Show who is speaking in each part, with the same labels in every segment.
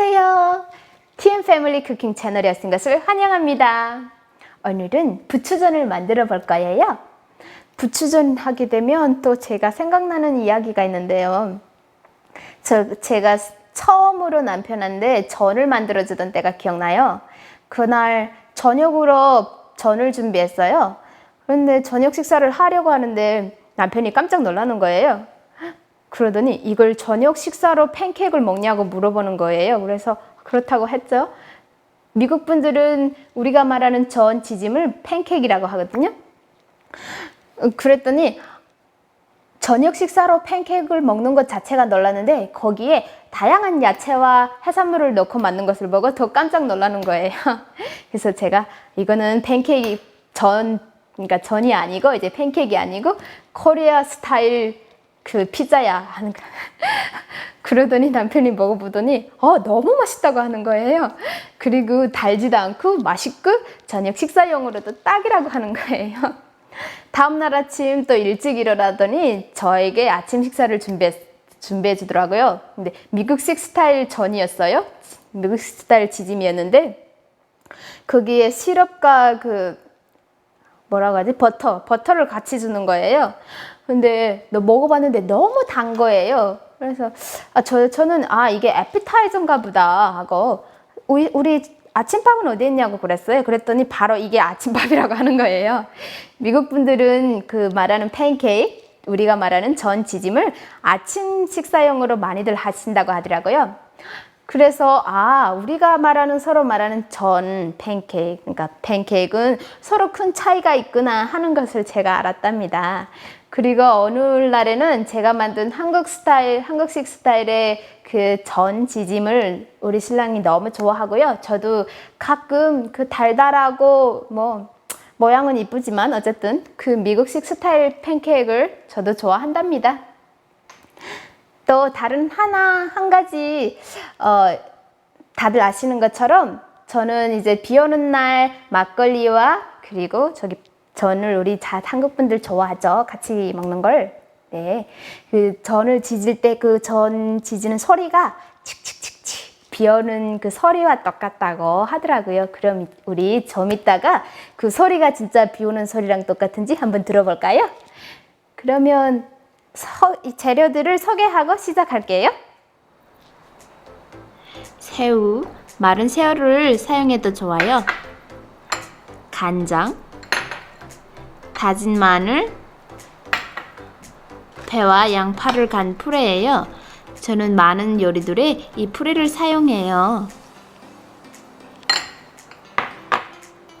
Speaker 1: 안녕하세요. TM 패밀리 쿠킹 채널에 오신 것을 환영합니다. 오늘은 부추전을 만들어 볼 거예요. 부추전 하게 되면 또 제가 생각나는 이야기가 있는데요. 저, 제가 처음으로 남편한테 전을 만들어 주던 때가 기억나요. 그날 저녁으로 전을 준비했어요. 그런데 저녁 식사를 하려고 하는데 남편이 깜짝 놀라는 거예요. 그러더니 이걸 저녁 식사로 팬케이크를 먹냐고 물어보는 거예요. 그래서 그렇다고 했죠. 미국 분들은 우리가 말하는 전 지짐을 팬케이크라고 하거든요. 그랬더니 저녁 식사로 팬케이크를 먹는 것 자체가 놀랐는데 거기에 다양한 야채와 해산물을 넣고 만든 것을 보고 더 깜짝 놀라는 거예요. 그래서 제가 이거는 팬케이크 전 그러니까 전이 아니고 이제 팬케이크 아니고 코리아 스타일 그 피자야 하는 거. 그러더니 남편이 먹어보더니 어 너무 맛있다고 하는 거예요. 그리고 달지도 않고 맛있고 저녁 식사용으로도 딱이라고 하는 거예요. 다음 날 아침 또 일찍 일어나더니 저에게 아침 식사를 준비해 준비해 주더라고요. 근데 미국식 스타일 전이었어요. 미국식 스타일 지짐이었는데 거기에 시럽과 그 뭐라고 하지 버터 버터를 같이 주는 거예요. 근데 너 먹어봤는데 너무 단 거예요. 그래서 아, 저 저는 아 이게 에피타이저인가 보다 하고 우리, 우리 아침밥은 어디 있냐고 그랬어요. 그랬더니 바로 이게 아침밥이라고 하는 거예요. 미국 분들은 그 말하는 팬케이크 우리가 말하는 전 지짐을 아침 식사용으로 많이들 하신다고 하더라고요. 그래서 아 우리가 말하는 서로 말하는 전 팬케이크 그러니까 팬케이크는 서로 큰 차이가 있구나 하는 것을 제가 알았답니다. 그리고 어느 날에는 제가 만든 한국 스타일 한국식 스타일의 그 전 지짐을 우리 신랑이 너무 좋아하고요. 저도 가끔 그 달달하고 뭐 모양은 이쁘지만 어쨌든 그 미국식 스타일 팬케이크를 저도 좋아한답니다. 또 다른 하나 한 가지 어, 다들 아시는 것처럼 저는 이제 비 오는 날 막걸리와 그리고 저기 전을 우리 자 한국 분들 좋아하죠 같이 먹는 걸 네. 그 전을 지질 때 그 전 지지는 소리가 칙칙칙칙 비 오는 그 소리와 똑같다고 하더라고요. 그럼 우리 좀 이따가 그 소리가 진짜 비 오는 소리랑 똑같은지 한번 들어볼까요? 그러면 서, 이 재료들을 소개하고 시작할게요. 새우, 마른 새우를 사용해도 좋아요. 간장, 다진 마늘, 배와 양파를 간 풀에예요. 저는 많은 요리들에 이 풀이를 사용해요.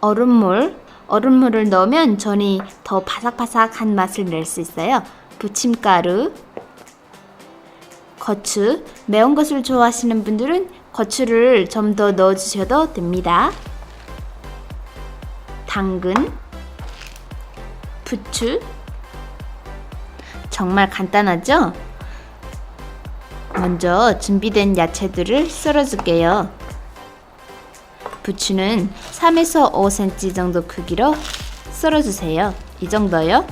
Speaker 1: 얼음물, 얼음물을 넣으면 전이 더 바삭바삭한 맛을 낼 수 있어요. 부침가루, 거추, 매운 것을 좋아하시는 분들은 거추를 좀 더 넣어주셔도 됩니다. 당근, 부추, 정말 간단하죠? 먼저 준비된 야채들을 썰어줄게요. 부추는 3에서 5cm 정도 크기로 썰어주세요. 이 정도요.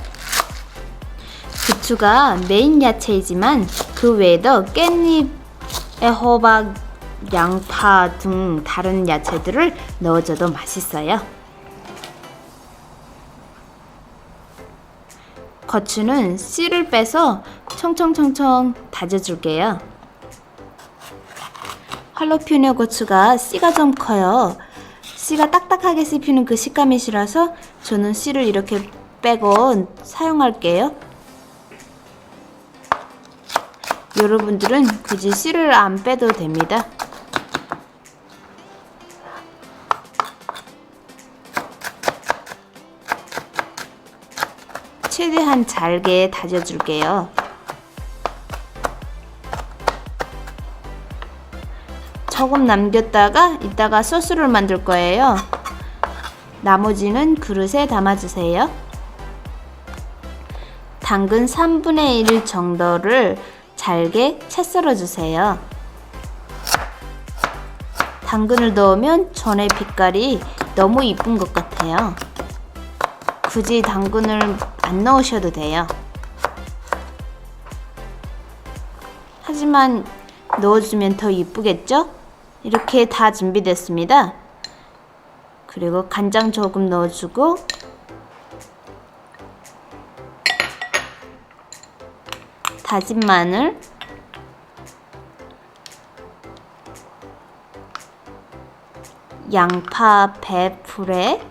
Speaker 1: 부추가 메인 야채이지만 그 외에도 깻잎, 애호박, 양파 등 다른 야채들을 넣어줘도 맛있어요. 거추는 씨를 빼서 청청청청 다져줄게요. 할로피뇨 고추가 씨가 좀 커요. 씨가 딱딱하게 씹히는 그 식감이 싫어서 저는 씨를 이렇게 빼고 사용할게요. 여러분들은 굳이 씨를 안 빼도 됩니다. 최대한 잘게 다져줄게요. 조금 남겼다가 이따가 소스를 만들 거예요. 나머지는 그릇에 담아주세요. 당근 3분의 1 정도를 잘게 채 썰어주세요. 당근을 넣으면 전의 빛깔이 너무 이쁜 것 같아요. 굳이 당근을 안 넣으셔도 돼요. 하지만 넣어주면 더 이쁘겠죠? 이렇게 다 준비됐습니다. 그리고 간장 조금 넣어주고 다진 마늘 양파, 배, 풀에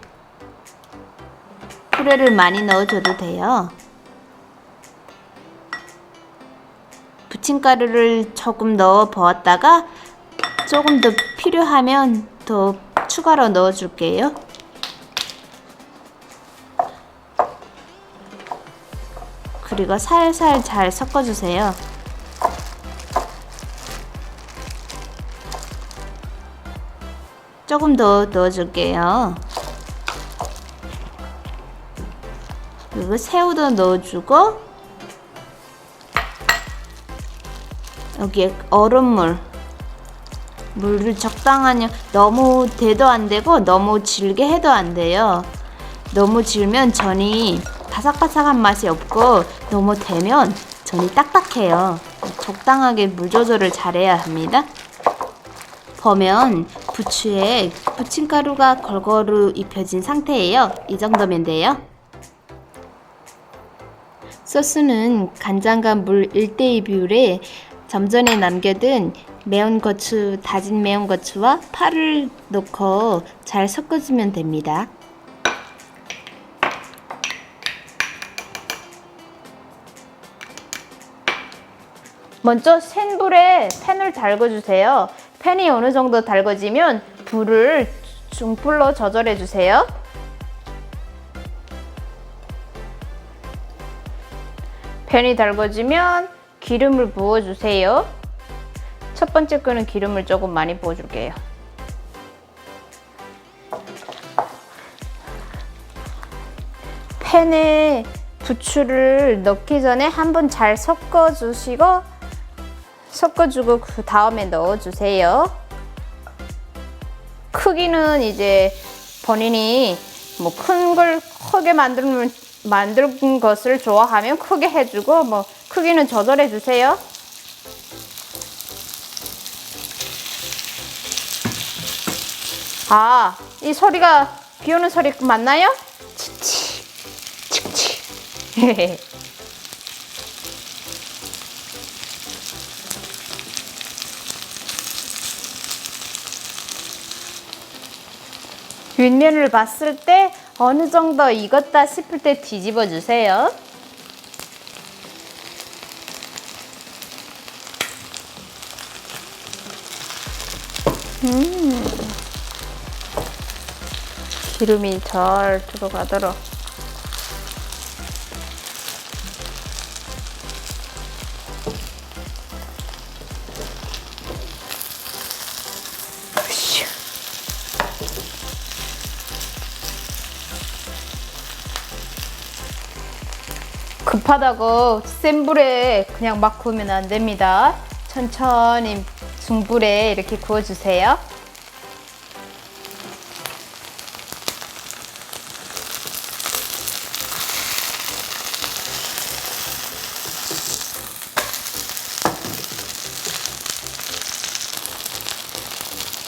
Speaker 1: 풀에를 많이 넣어줘도 돼요. 부침가루를 조금 넣어 부었다가 조금 더 필요하면 더 추가로 넣어줄게요. 그리고 살살 잘 섞어주세요. 조금 더 넣어줄게요. 그리고 새우도 넣어주고 여기에 얼음물 물을 적당한 양 너무 대도 안 되고 너무 질게 해도 안 돼요. 너무 질면 전이 바삭바삭한 맛이 없고 너무 되면 전이 딱딱해요. 적당하게 물 조절을 잘해야 합니다. 보면 부추에 부침가루가 골고루 입혀진 상태예요. 이 정도면 돼요. 소스는 간장과 물 1대2 비율에 좀 전에 남겨둔 매운 고추, 다진 매운 고추와 파를 넣고 잘 섞어주면 됩니다. 먼저 센 불에 팬을 달궈주세요. 팬이 어느 정도 달궈지면 불을 중불로 조절해 주세요. 팬이 달궈지면 기름을 부어주세요. 첫 번째 거는 기름을 조금 많이 부어줄게요. 팬에 부추를 넣기 전에 한번 잘 섞어주시고 섞어주고 그 다음에 넣어주세요. 크기는 이제 본인이 뭐 큰 걸 크게 만들면 만든 것을 좋아하면 크게 해주고 뭐 크기는 조절해 주세요. 아, 이 소리가 비 오는 소리 맞나요? 치치, 치치. 윗면을 봤을 때 어느 정도 익었다 싶을 때 뒤집어 주세요. 음. 기름이 잘 들어가도록. 급하다고 센 불에 그냥 막 구우면 안 됩니다. 천천히 중불에 이렇게 구워주세요.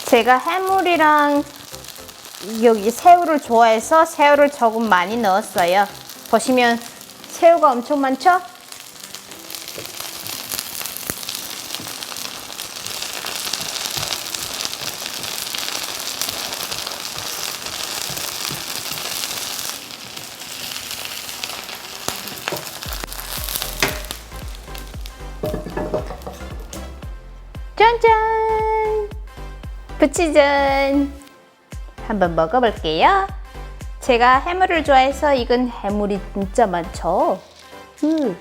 Speaker 1: 제가 해물이랑 여기 새우를 좋아해서 새우를 조금 많이 넣었어요. 보시면 새우가 엄청 많죠? 짠짠! 부치전! 한번 먹어볼게요. 제가 해물을 좋아해서 이건 해물이 진짜 많죠. 음.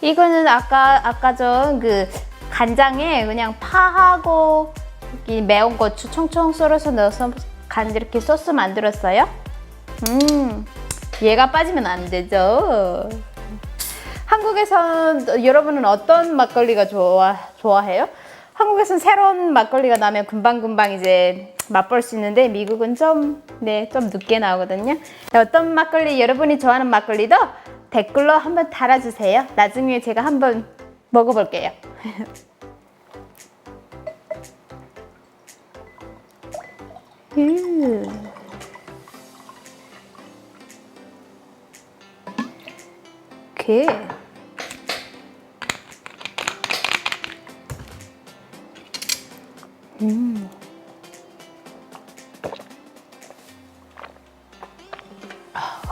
Speaker 1: 이거는 아까 아까 전 그 간장에 그냥 파하고 이 매운 고추 총총 썰어서 넣어서 간 이렇게 소스 만들었어요. 음, 얘가 빠지면 안 되죠. 한국에서 여러분은 어떤 막걸리가 좋아 좋아해요? 한국에서는 새로운 막걸리가 나면 금방금방 이제 맛볼 수 있는데 미국은 좀, 네, 좀 늦게 나오거든요. 어떤 막걸리 여러분이 좋아하는 막걸리도 댓글로 한번 달아주세요. 나중에 제가 한번 먹어볼게요. 음. 오케이.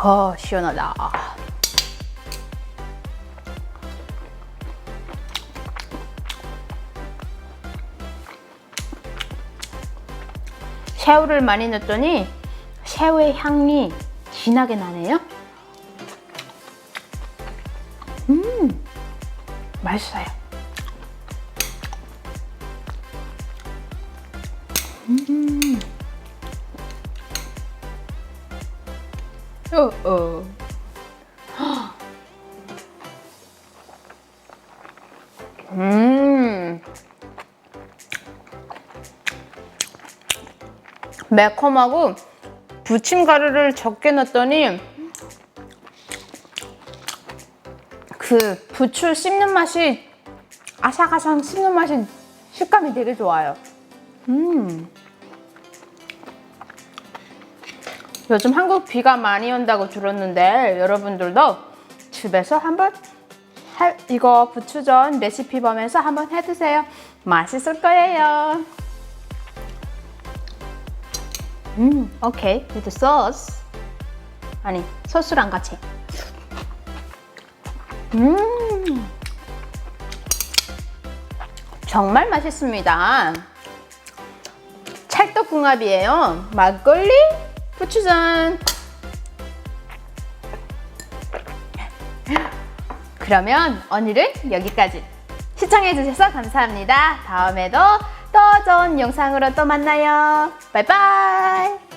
Speaker 1: 아, 시원하다. 새우를 많이 넣었더니 새우의 향이 진하게 나네요. 음, 맛있어요. 음. 어, 어. 음. 매콤하고 부침가루를 적게 넣었더니 그 부추 씹는 맛이 아삭아삭 씹는 맛이 식감이 되게 좋아요. 음. 요즘 한국 비가 많이 온다고 들었는데 여러분들도 집에서 한번 해- 이거 부추전 레시피 보면서 한번 해드세요. 맛있을 거예요. 음, 오케이. with sauce. 아니, 소스랑 같이. 음, 정말 맛있습니다. 찰떡궁합이에요. 막걸리, 부추전. 그러면 오늘은 여기까지. 시청해주셔서 감사합니다. 다음에도 또 좋은 영상으로 또 만나요. 바이바이.